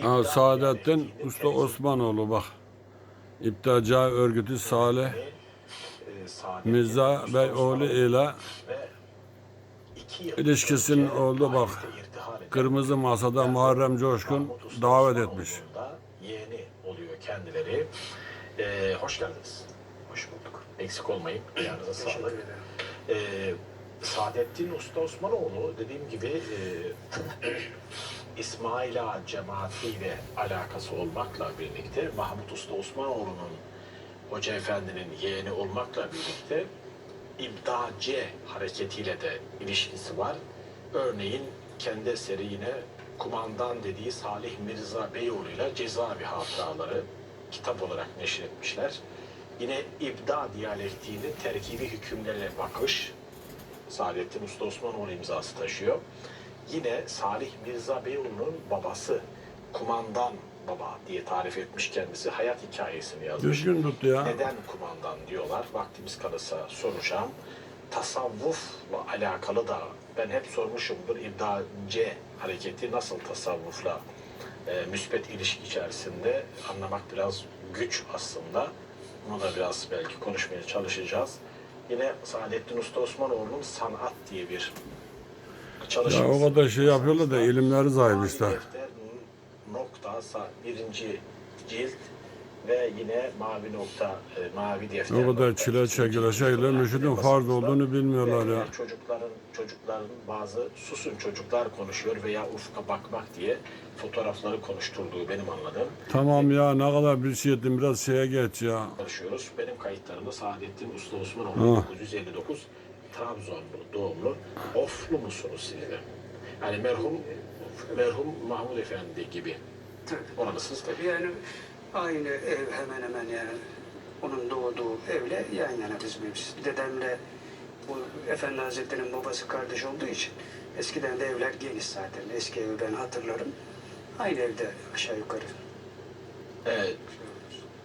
Ha, Saadettin Usta Osmanoğlu bak. İptaca örgütü Salih Mirza Beyoğlu ile ilişkisinin oldu bak. Kırmızı Masada Muharrem Coşkun davet etmiş. yeğeni oluyor kendileri. Ee, hoş geldiniz. Hoş bulduk. Eksik olmayın. Ayağınıza sağlık. Ee, Saadettin Usta Osmanoğlu dediğim gibi e, İsmail Ağa cemaatiyle alakası olmakla birlikte Mahmut Usta Osmanoğlu'nun Hoca Efendi'nin yeğeni olmakla birlikte İbdace hareketiyle de ilişkisi var. Örneğin kendi eseri yine kumandan dediği Salih Mirza Beyoğlu ile Cezaevi Hatıraları kitap olarak neşretmişler. Yine İbda diyalektiğinin terkibi hükümlerine bakış Saadettin Usta Osmanoğlu imzası taşıyor. Yine Salih Mirza Beyoğlu'nun babası kumandan baba diye tarif etmiş kendisi hayat hikayesini yazmış. Düzgün tuttu ya. Neden kumandan diyorlar? Vaktimiz kalırsa soracağım. Tasavvufla alakalı da ben hep sormuşumdur. İbdace hareketi nasıl tasavvufla e, müspet ilişki içerisinde anlamak biraz güç aslında. Bunu da biraz belki konuşmaya çalışacağız. Yine Saadettin Usta Osmanoğlu'nun Sanat diye bir. Ya o kadar şey yapıyorlar da ilimleri zayıf işte. Mavi Defter nokta sa- birinci cilt ve yine mavi nokta e, mavi defter. O kadar çile ikinci çekile cilt çekile olarak mürşidin yine farz olduğunu bilmiyorlar Ve ya. Çocukların çocukların bazı susun çocuklar konuşuyor veya ufka bakmak diye fotoğrafları konuşturduğu benim anladığım. Tamam ya ne kadar bir şey ettim biraz şeye geç ya. Çalışıyoruz. Benim kayıtlarımda Saadettin Usta Osmanoğlu Ha. 1959 Trabzon doğumlu. Oflu musunuz siz de? Yani merhum merhum Mahmud Efendi gibi. Tabii. Oranısınız tabii. Yani aynı ev hemen hemen yani onun doğduğu evle yan yana bizim evimiz. Dedemle bu Efendi Hazretleri'nin babası kardeş olduğu için eskiden de evler geniş zaten. Eski evi ben hatırlarım. Aynı evde aşağı yukarı. Evet.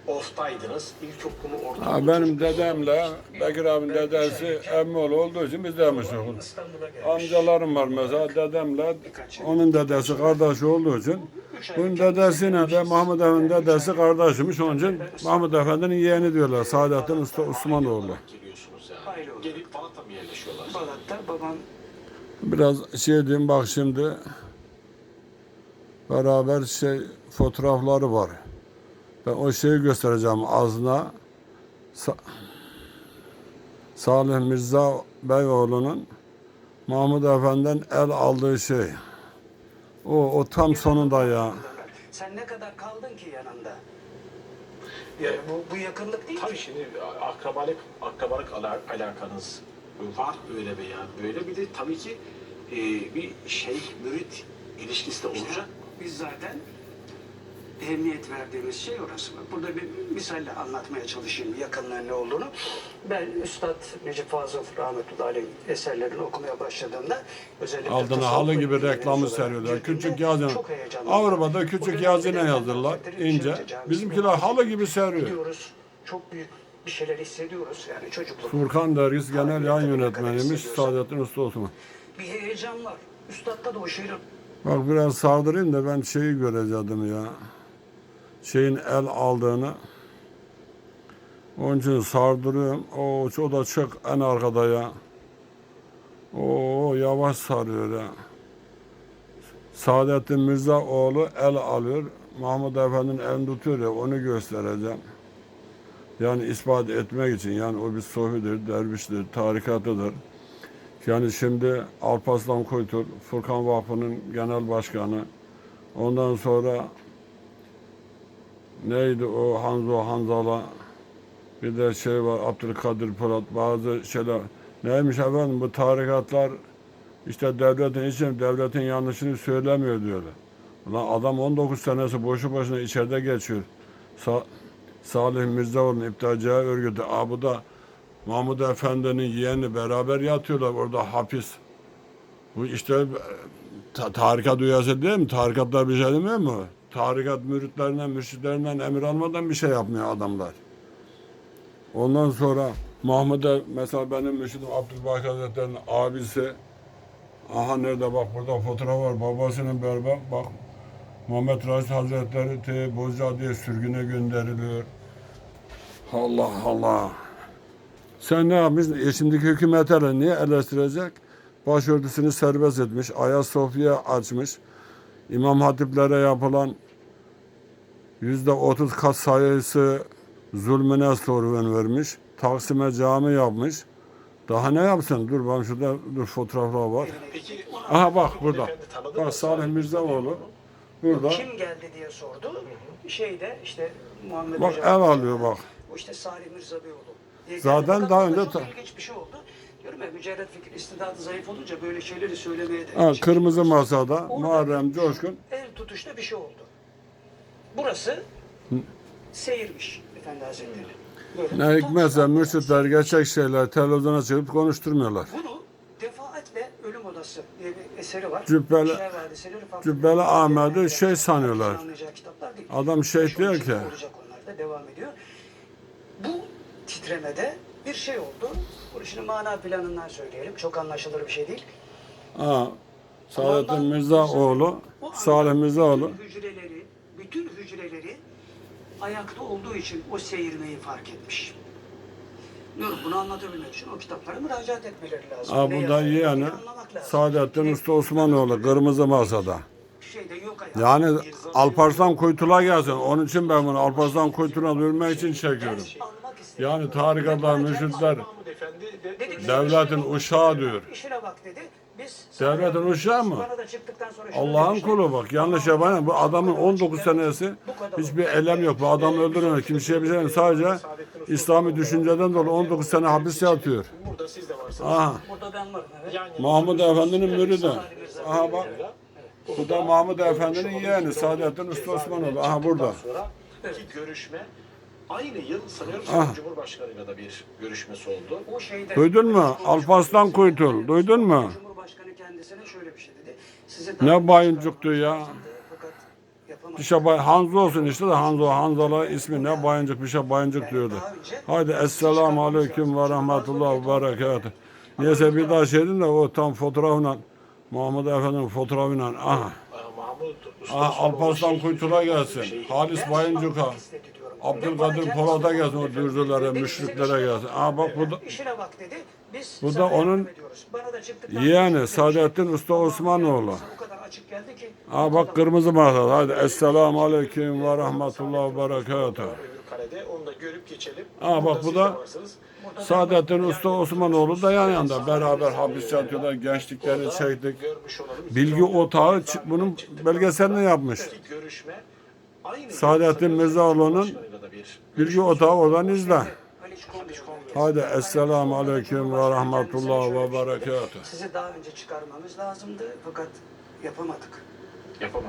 Of'taydınız. İlkokulu ortaokulu. Ha, benim dedemle Bekir abinin dedesi emmoğlu olduğu için biz de. İstanbul'a gelmiş. Amcalarım var mesela dedemle onun dedesi kardeşi olduğu için bunun dedesiyle de Mahmud Efendi'nin dedesi kardeşmiş onun için Mahmud Efendi'nin yeğeni diyorlar Saadettin Usta Osmanoğlu. Gelip mı yerleşiyorlar? Balat'ta babam Biraz şey diyeyim bak şimdi beraber şey fotoğrafları var. O şeyi göstereceğim ağzına. Sa- Salih Mirza Beyoğlu'nun Mahmud Efendi'den el aldığı şey. O, o tam sonunda ya. Sen ne kadar kaldın ki yanında? Yani bu, bu yakınlık değil Tabii ki. şimdi akrabalık, akrabalık ala- alakanız var öyle veya böyle. Bir de tabii ki e, bir şeyh mürit ilişkisi de olacak. Biz zaten ehemmiyet verdiğimiz şey orası. Burada bir misalle anlatmaya çalışayım yakınlığın ne olduğunu. Ben Üstad Necip Fazıl rahmetullahi aleyh eserlerini okumaya başladığımda özellikle Altına halı gibi reklamı seriyorlar. Küçük yazın. Avrupa'da küçük de yazırlar ince. Bizimkiler halı gibi seriyor. Gidiyoruz. Çok büyük bir şeyler hissediyoruz yani çocukluk. Furkan Dergisi Genel Yayın Yönetmeniymiş Saadettin Usta Osman. Bir heyecan var. Üstad'da da o şeyler Bak biraz sardırayım da ben şeyi göreceğim ya. Şeyin el aldığını. Onun için sardırıyorum. O, o da çok en arkada ya. O yavaş sarıyor ya. Saadettin Mirza oğlu el alıyor. Mahmud Efendi'nin elini tutuyor ya onu göstereceğim. Yani ispat etmek için yani o bir sofidir, derviştir, tarikatıdır. Yani şimdi Alparslan Kuytur, Furkan Vakfı'nın genel başkanı. Ondan sonra neydi o Hanzo Hanzala bir de şey var Abdülkadir Polat bazı şeyler. Neymiş efendim bu tarikatlar işte devletin için devletin yanlışını söylemiyor diyorlar. Ulan adam 19 senesi boşu boşuna içeride geçiyor. Sa Salih Mirzaoğlu'nun iptalci örgütü. Aa, bu da Mahmud Efendi'nin yeğeni beraber yatıyorlar orada hapis. Bu işte ta- tarikat üyesi değil mi? Tarikatlar bir şey demiyor mu? Tarikat müritlerinden, mürşitlerinden emir almadan bir şey yapmıyor adamlar. Ondan sonra Mahmud'a mesela benim mürşidim Abdülbaki Hazretleri'nin abisi aha nerede bak burada fotoğraf var babasının beraber bak Muhammed Raşid Hazretleri te Bozcaada'ya sürgüne gönderiliyor. Allah Allah. Sen ne yapmışsın? E şimdiki hükümet hele niye eleştirecek? Başörtüsünü serbest etmiş, Ayasofya açmış. İmam hatiplere yapılan yüzde otuz kat sayısı zulmüne sorun vermiş. Taksim'e cami yapmış. Daha ne yapsın? Dur ben şurada dur fotoğraflar var. Peki Aha bak burada. Bak? Salih Mirzaoğlu. Burada. Kim geldi diye sordu. Şeyde işte Muhammed Bak Hoca- ev alıyor bak. O işte Salih Mirza Beyoğlu. diye Zaten geldi. Fakat daha burada önce çok ta- ilginç bir şey oldu. Ya mücerret fikir istidadı zayıf olunca böyle şeyleri söylemeye de Ha, kırmızı masada Orada Muharrem Coşkun. El tutuşta bir şey oldu. Burası seyirmiş Efendi Hazretleri. Böyle Ne tam hikmetse mürşitler gerçek şeyler televizyona çıkıp konuşturmuyorlar. Bunu defaatle Ölüm Odası diye bir eseri var. Cübbeli- Vadiseleri farklı Cübbeli Ahmet'i şey sanıyorlar. Anlayacağı kitaplar değil. Adam şey Beş, on diyor ki- Olacak onlar da devam ediyor. Bu titremede bir şey oldu. Bunu şimdi mana planından söyleyelim. Çok anlaşılır bir şey değil. Ha, Saadettin Mirzaoğlu, Salih Mirzaoğlu. Bütün hücreleri, bütün hücreleri ayakta olduğu için o seyirmeyi fark etmiş. Diyorum bunu anlatabilmek için o kitaplara müracaat etmeleri lazım. Ne bu da lazım. Saadettin Usta Osmanoğlu kırmızı masada. Ayağı. Yani Alparslan Kuytul'a gelsin. Onun için ben bunu Alparslan Kuytul'a duyurmak için çekiyorum. Yani tarikatlar, mürşitler devletin "Sen uşağı diyor. İşine bak dedi. Biz Devletin uşağı mı? Bana da çıktıktan sonra şöyle Allah'ın demişler. kulu bak yanlış yapayım. Bu adamın 19 senesi hiçbir elem yok. Bu adam öldürmüyor. Kimseye bir şey yok. Sadece İslami düşünceden dolayı 19 sene hapis yatıyor. burada siz de varsınız. Aha. Burada ben varım evet. Yan yana Mahmud Efendi'nin müridi. Aha bak. Bu da Mahmud Efendi'nin yeğeni Saadettin Usta Osmanoğlu. Aha burada. Ki görüşme aynı yıl sanıyorum Ah. Cumhurbaşkanıyla da bir görüşmesi oldu. O şeyde, Duydun mu? Alparslan Kuytul. Duydun mu? Cumhurbaşkanı kendisine şöyle bir şey dedi. Sizi Ne bayıncıktı ya. Bir şey bay Hanzo olsun işte de Hanzo. Hanzo'la ismi ne bayıncık bir şey bayıncık diyordu. Haydi Esselamu Aleyküm ve Rahmetullah ve Berekatuhu. Neyse bir daha şey de o tam fotoğrafla Mahmud Efendi'nin fotoğrafıyla aha. Mahmud Aha Osmanoğlu Alparslan Kuytul'a gelsin. Halis Bayıncık'a. Abdülkadir Polat'a gelsin. O dürzülere, müşriklere gelsin. Aha bak bu da İşine bak dedi. Biz Bu da sana yardım onun ediyoruz. Bana da çıktıktan yeğeni sonra Saadettin Usta Osmanoğlu. O kadar açık geldi ki. Aha bak kırmızı masada. Haydi Esselamu Aleyküm ve Rahmetullah ve Berekatuhu. Öbür karede onu da görüp geçelim. Aa, bak bu siz da- de varsınız. Saadettin Usta Osmanoğlu da yan yanda. Beraber hapis yatıyorlar. Gençliklerini çektik. Görmüş olalım. Bilgi Otağı çı- bunun belgeselini yapmış. Görüşme aynı Saadettin Mirzaoğlu'nun Bilgi Otağı oradan izle. Haydi Esselamu Aleyküm ve Rahmetullah ve Berekatuhu. Sizi daha önce çıkarmamız lazımdı fakat yapamadık. yapamadık.